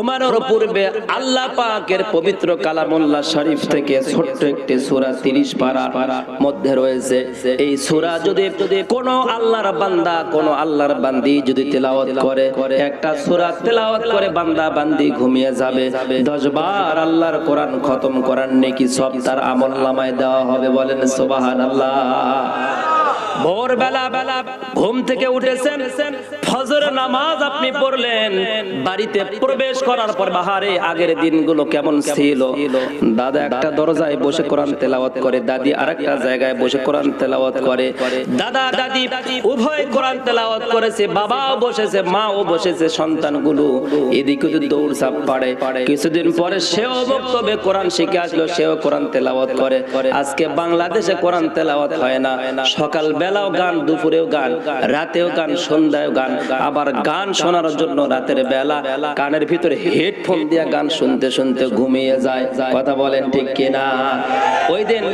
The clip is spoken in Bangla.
ঘুমানোর পূর্বে আল্লাহ পাকের পবিত্র কালামুল্লাহ শরীফ থেকে ছোট্ট একটি সূরা 30 পারা মধ্যে রয়েছে। এই সূরা যদি কোন আল্লাহর বান্দা, কোন আল্লাহর বান্দি যদি তেলাওয়াত করে, একটা সূরা তেলাওয়াত করে বান্দা বান্দি ঘুমিয়ে যাবে। 10 বার আল্লাহর কোরআন খতম করার নেকি সব তার আমল নামায় দেওয়া হবে বলেন সুবহানাল্লাহ। ভোরবেলা বেলা ঘুম থেকে উঠেছেন ফজর নামাজ আপনি পড়লেন, বাড়িতে প্রবেশ করার পর বাহারে আগের দিনগুলো কেমন ছিল? দাদা একটা দরজায় বসে কোরআন তেলাওয়াত করে, দাদি আরেকটা জায়গায় বসে কোরআন তেলাওয়াত করে। দাদা, দাদি, উভয় কোরআন তেলাওয়াত করেছে, বাবাও বসেছে, মাও বসেছে, সন্তানগুলো এদিকে তো দৌড় সাপ পাড়ে। কিছুদিন পরে সেও বক্তব্যে কোরআন শিখে আসলো, সেও কোরআন তেলাওয়াত করে। আজকে বাংলাদেশে কোরআন তেলাওয়াত হয় না। সকাল বেলাও গান, দুপুরেও গান, রাতেও গান সন্ধ্যায় গান। আবার গান শোনার জন্য রাতের বেলা কানের ভিতরে হেডফোন দিয়ে গান শুনতে শুনতে ঘুমিয়ে যায়। কথা বলেন ঠিক কিনা? ওই দিন